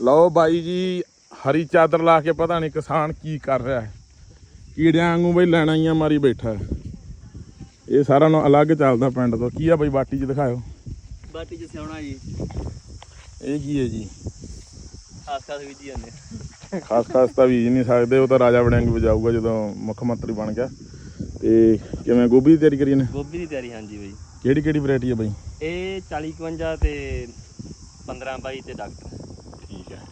ਲਓ ਬਾਈ ਜੀ ਹਰੀ ਚਾਦਰ ਲਾ ਕੇ ਪਤਾ ਨਹੀਂ ਕਿਸਾਨ ਕੀ ਕਰ ਰਿਹਾ ਹੈ। ਕੀੜਿਆਂ ਵਾਂਗੂ ਬਈ ਲੈਣਾ ਹੀ ਆ ਮਾਰੀ ਬੈਠਾ। ਇਹ ਸਾਰਾ ਨੂੰ ਅਲੱਗ ਚੱਲਦਾ ਪਿੰਡ ਤੋਂ। ਕੀ ਆ ਬਈ ਬਾਟੀ 'ਚ ਦਿਖਾਓ ਬਾਟੀ ਚ ਸਿਆਉਣਾ ਜੀ। ਇਹ ਕੀ ਹੈ ਜੀ? ਖਾਸ ਖਾਸ ਵੀ ਜੀ ਜਾਂਦੇ। ਖਾਸ ਖਾਸ ਤਾਂ ਬੀਜ ਨਹੀਂ ਸਕਦੇ ਉਹ ਤਾਂ ਰਾਜਾ ਵੜਿੰਗ ਵਜਾਊਗਾ ਜਦੋਂ ਮੁੱਖ ਮੰਤਰੀ ਬਣ ਗਿਆ। ਤੇ ਕਿਵੇਂ ਗੋਭੀ ਦੀ ਤਿਆਰੀ ਕਰੀ ਨੇ? ਗੋਭੀ ਦੀ ਤਿਆਰੀ ਹਾਂਜੀ ਬਈ। ਕਿਹੜੀ ਕਿਹੜੀ ਵੈਰਾਈਟੀ ਹੈ ਬਈ? ਇਹ 40 51 ਤੇ 15 ਬਾਈ ਤੇ ਡਾਕਟਰ।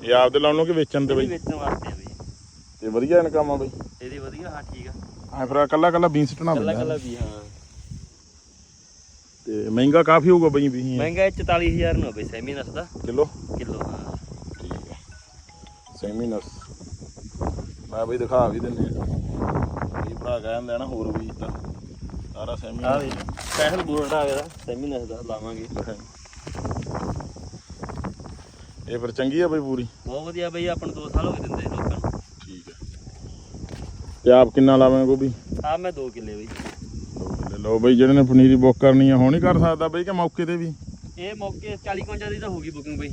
ਇਹ ਆਪਦੇ ਲਾਉਣ ਨੂੰ ਕਿ ਵੇਚਣ ਤੇ ਬਈ? ਵੇਚਣ ਵਾਸਤੇ ਆ ਬਈ। ਤੇ ਵਧੀਆ ਇਨਕਮ ਆ ਬਈ? ਇਹਦੀ ਵਧੀਆ ਹਾਂ ਠੀਕ ਆ। ਐ ਫਿਰ ਕੱਲਾ ਕੱਲਾ ਬੀਨ ਸਟਣਾ ਕੱਲਾ ਕੱਲਾ ਵੀ ਹਾਂ। ਤੇ ਮਹਿੰਗਾ ਕਾਫੀ ਹੋਊਗਾ ਬਈ ਵੀ ਮਹਿੰਗਾ ਇਹ 44000 ਨੂੰ ਆ ਬਈ ਸੈਮੀ ਨਸ ਦਾ। ਕਿਲੋ? ਕਿਲੋ ਹਾਂ। ਠੀਕ ਹੈ ਸੈਮੀ ਨਸ। ਮੈਂ ਬਈ ਦਿਖਾ ਵੀ ਦਿੰਨੇ ਆ। ਇਹ ਭਰਾ ਕਹਿੰਦੇ ਆ ਨਾ ਹੋਰ ਵੀ ਤਾਂ। ਸਾਰਾ ਸੈਮੀ ਆ ਵੀ ਸਪੈਸ਼ਲ ਬੋਰਡ ਆ ਗਿਆ ਸੈਮੀ ਨਸ ਦਾ ਲਾਵਾਂਗੇ। ਇਹ ਫਿਰ ਚੰਗੀ ਆ ਬਈ ਪੂਰੀ? ਬਹੁਤ ਵਧੀਆ ਬਈ ਆਪਾਂ ਨੂੰ 2 ਸਾਲ ਹੋ ਗਏ ਦਿੰਦੇ ਲੋਕਾਂ ਨੂੰ। ਠੀਕ ਹੈ ਤੇ ਆਪ ਕਿੰਨਾ ਲਾਵਾਂਗੇ ਗੋਭੀ? ਆ ਮੈਂ 2 ਕਿੱਲੇ ਬਈ। ਲੈ ਲਓ ਬਈ ਜਿਹੜੇ ਨੇ ਪਨੀਰੀ ਬੁੱਕ ਕਰਨੀ ਆ ਹੁਣ ਹੀ ਕਰ ਸਕਦਾ ਬਈ ਕਿ ਮੌਕੇ ਤੇ ਵੀ? ਇਹ ਮੌਕੇ 40 51 ਦੀ ਤਾਂ ਹੋ ਗਈ ਬੁਕਿੰਗ ਬਈ।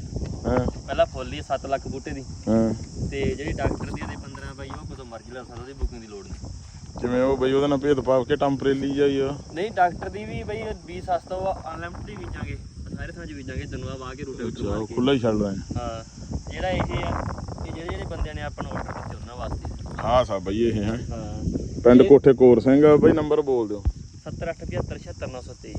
ਹਾਂ? ਪਹਿਲਾਂ ਫੁੱਲ ਹੀ 7 ਲੱਖ ਬੂਟੇ ਦੀ। ਹਾਂ? ਤੇ ਜਿਹੜੀ ਡਾਕਟਰ ਦੀ ਇਹਦੇ 15 ਬਾਈ ਉਹ ਕਦੋਂ ਮਰਜ਼ੀ ਲੈ ਸਕਦਾ ਉਹਦੀ ਬੁਕਿੰਗ ਦੀ ਲੋੜ ਨਹੀਂ ਜਿਵੇਂ ਉਹ ਬਈ ਉਹਦੇ ਨਾਲ ਭੇਦ ਪਾਵ ਕੇ ਟੈਂਪਰੇਰੀ ਜਾਈ ਆ। ਨਹੀਂ ਡਾਕਟਰ ਦੀ ਵੀ ਬਈ ਵੀ ਸਸਤਾ ਵਾ ਅਨਲਿਮਟਿਡ ਹੀ ਬੀਜਾਂਗੇ। ਸਾਰੇ ਥਾਂ 'ਚ ਬੀਜਾਂਗੇ ਦਨੂਆ ਵਾਹ ਕੇ ਰੂਟੇ ਅੱਛਾ ਉਹ ਖੁੱਲਾ ਹੀ ਛੱਡ ਰਹੇ ਹਾਂ ਜਿਹੜਾ ਇਹ ਆ ਇਹ ਜਿਹੜੇ ਜਿਹੜੇ ਬੰਦਿਆਂ ਨੇ ਆਪਾਂ ਨੂੰ ਆਰਡਰ ਕੀਤੇ ਉਹਨਾਂ ਵਾਸਤੇ। ਹਾਂ ਸਾ ਬਈ ਇਹ ਹੈ। ਹਾਂ। ਪਿੰਡ ਕੋਠੇ ਕੋਰ ਸਿੰਘ ਬਈ ਨੰਬਰ ਬੋਲ ਦਿਓ। 7875 76923